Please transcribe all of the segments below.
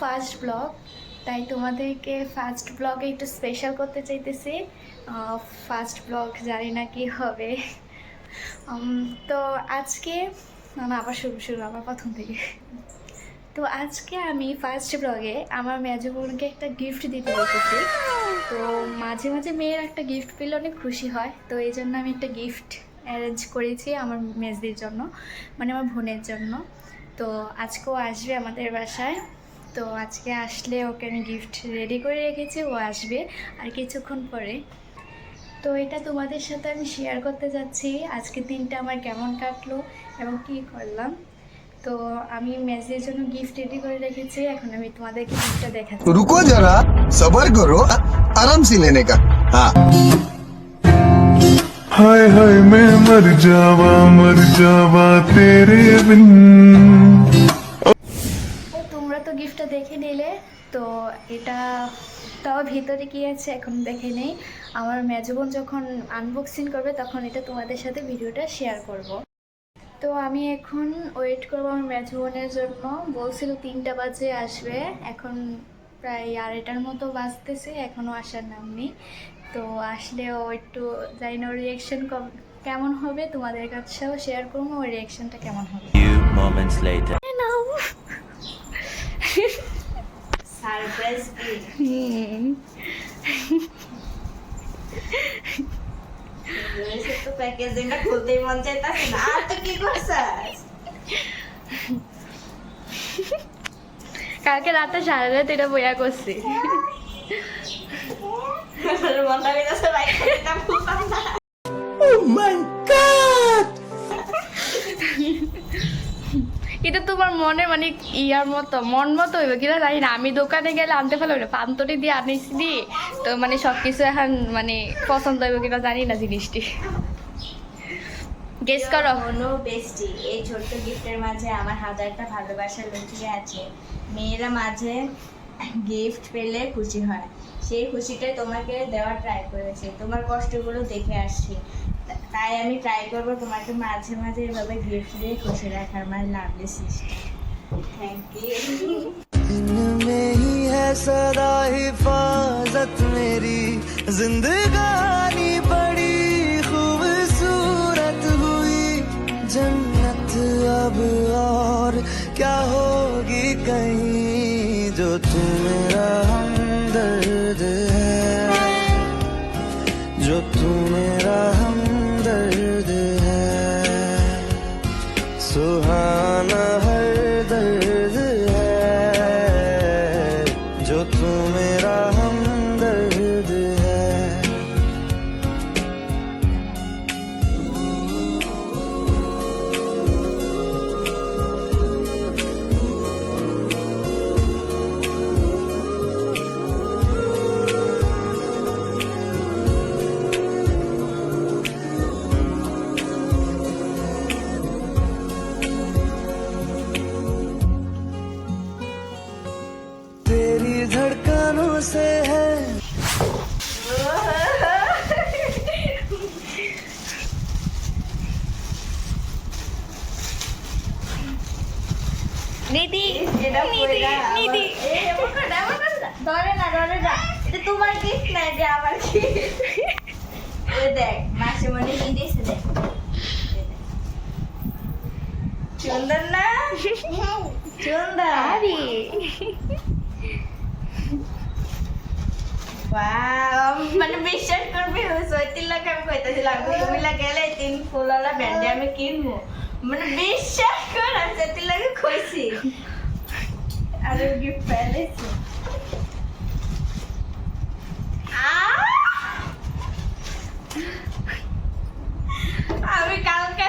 First blog তাই তোমাদেরকে first ব্লগে একটু স্পেশাল করতে চাইতেছি। ফার্স্ট ব্লগ জানি না কি হবে। তো আজকে, না আবার শুরু শুরু, আবার প্রথম থেকে। তো আজকে আমি ফার্স্ট ব্লগে আমার মেজো বোনকে একটা গিফট দিতে বলতেছি। তো মাঝে মাঝে মেয়ের একটা গিফট পেলে অনেক খুশি হয়। তো এই জন্য আমি একটা গিফট অ্যারেঞ্জ করেছি আমার মেজদির জন্য মানে আমার বোনের জন্য। তো আজকেও আসবে আমাদের বাসায়। তো আজকে আসলে ওকে আমি গিফট রেডি করে রেখেছি ও আসবে আর কিছুক্ষণ পরে। তো এটা তোমাদের সাথে আমি শেয়ার করতে যাচ্ছি আজকে দিনটা আমার কেমন কাটলো এবং কি করলাম। তো আমি মেসের জন্য গিফট রেডি করে রেখেছি এখন আমি তোমাদেরকে গিফটটা দেখাচ্ছি। রুকো যারা সবার করো আরাম লেনে কা হ্যাঁ। হাই হাই মে মর যাওয়া মর যাওয়া তেরে বিন তোমরা তো গিফটটা দেখে নিলে, তো এটা তাও ভিতরে কি আছে এখন দেখে নেই। আমার মেজবোন যখন আনবক্সিং করবে, তখন এটা তোমাদের সাথে ভিডিওটা শেয়ার করব। তো আমি এখন ওয়েট করব আমার মেজবোনের জন্য। বলছিল তিনটা বাজে আসবে, এখন প্রায় আড়াইটার মতো বাজতেছে এখনও আসার নাম নেই। তো আসলেও একটু যাই না রিয়াকশন কেমন হবে তোমাদের কাছেও শেয়ার করব ওই রিয়াকশনটা কেমন হবে? Few moments later. Now surprise hmm তো প্যাকেজিংটা খুলতেই মন চাইতাছে না। তো কি করছাস কালকে রাতে সারা রাত এটা বইয়া করছি। মনটা এটা তোমার মনে মানে ইয়ার মতো, মন মতো হইবে। কিনা জানি না, আমি দোকানে গেলে আনতে পারলাম না পান্তরি দিয়ে আনিস দি, তো মানে সব কিছু এখন মানে পছন্দ হইবে কিনা জানি না জিনিসটি। গেস করো। কোনো বেস্টি এই ছোট্ট গিফটের মাঝে আমার হাজারটা ভালোবাসা লুকিয়ে আছে। মেয়েরা মাঝে গিফট পেলে খুশি হয়। সেই খুশিটাই তোমাকে দেওয়ার ট্রাই করেছি। তোমার কষ্টগুলো দেখে আসছি। তাই আমি ট্রাই করব তোমাকে মাঝে মাঝে এভাবে গিফট দিয়ে খুশি রাখার মাঝে লাভলি সিস্টেম থ্যাংক ইউ में ही है सदा हिफाजत मेरी जिंदगानी बड़ी खूबसूरत हुई जन्नत अब और क्या होगी कहीं जो तू मेरा हमदर्द है जो तू मेरा हमदर्द से है। নিধি এটা নিধি পয়রা নিধি আবার- এই এমন করে না, এমন করে না। ধরে না ধরে না এটা তোমার গিফট না এটা আমার gift। ওই দেখ মাসে মনে কি দিয়েছে দেখ এই দেখ। সুন্দর না সুন্দর আরে Wow, মানে বিশ্বাস করবি সৈতির লাগে আমি কইতেছিলাম তুমি গেলে তিন ফুলওয়ালা ব্যান্ডে আমি কিনবো মানে বিশ্বাস কর আমি সৈতির লাগে কইছি আর গিফট পেলেছি আমি কালকে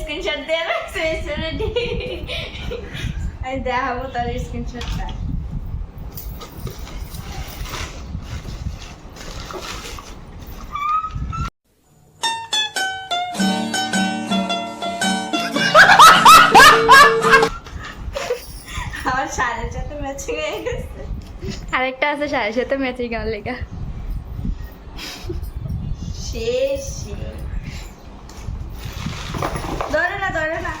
স্ক্রিনশট দিয়ে রাখছি রেডি আমি দেখাবো তার স্ক্রিনশটটা আরেকটা আছে সাড়ে সাথে ম্যাচিং গান লেখা শেষ ধরে না ধরে না।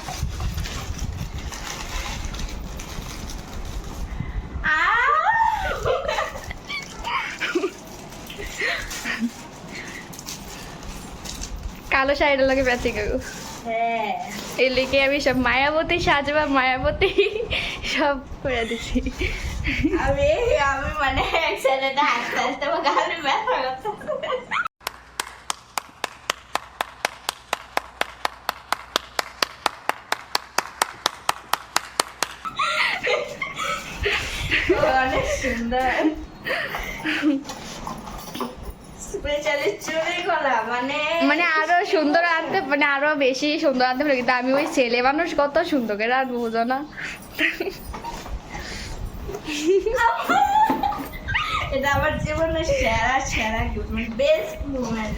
কালো শাড়িটার লাগে বেঁচে গেল এই লিখে আমি সব মায়াবতী সাজবা মায়াবতী সব করে দিছি। আমি আমি মানে ছেলেটা আস্তে আস্তে আমার ব্যথা মানে মানে আরও সুন্দর আনতে মানে আরও বেশি সুন্দর আনতে পারে, কিন্তু আমি ওই ছেলে মানুষ কত সুন্দর করে আর বুঝো না। এটা আমার জীবনের সেরা সেরা মুভমেন্ট বেস্ট মুভমেন্ট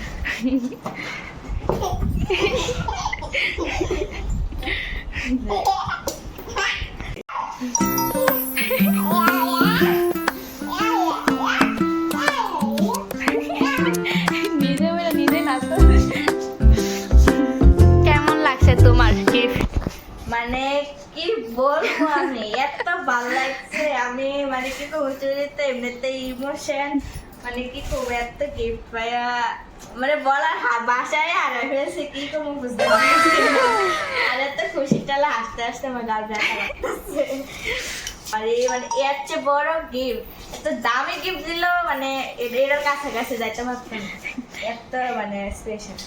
Thank নিজে মানে কি বলব আমি? এত ভালো লাগছে। আমি মানে কি করব চুরিতে এমনিতে ইমোশন মানে কি করব এত গিফট পাইয়া মানে বলার বাসায় হারাই ফেলেছে কি করব বুঝতে পারছি। আর এত খুশিটা হাসতে হাসতে আমার গাল ব্যথা আরে মানে এর চেয়ে বড় গিফট এত দামি গিফট দিল মানে এর কাছাকাছি যাইতে পারতাম এত মানে স্পেশাল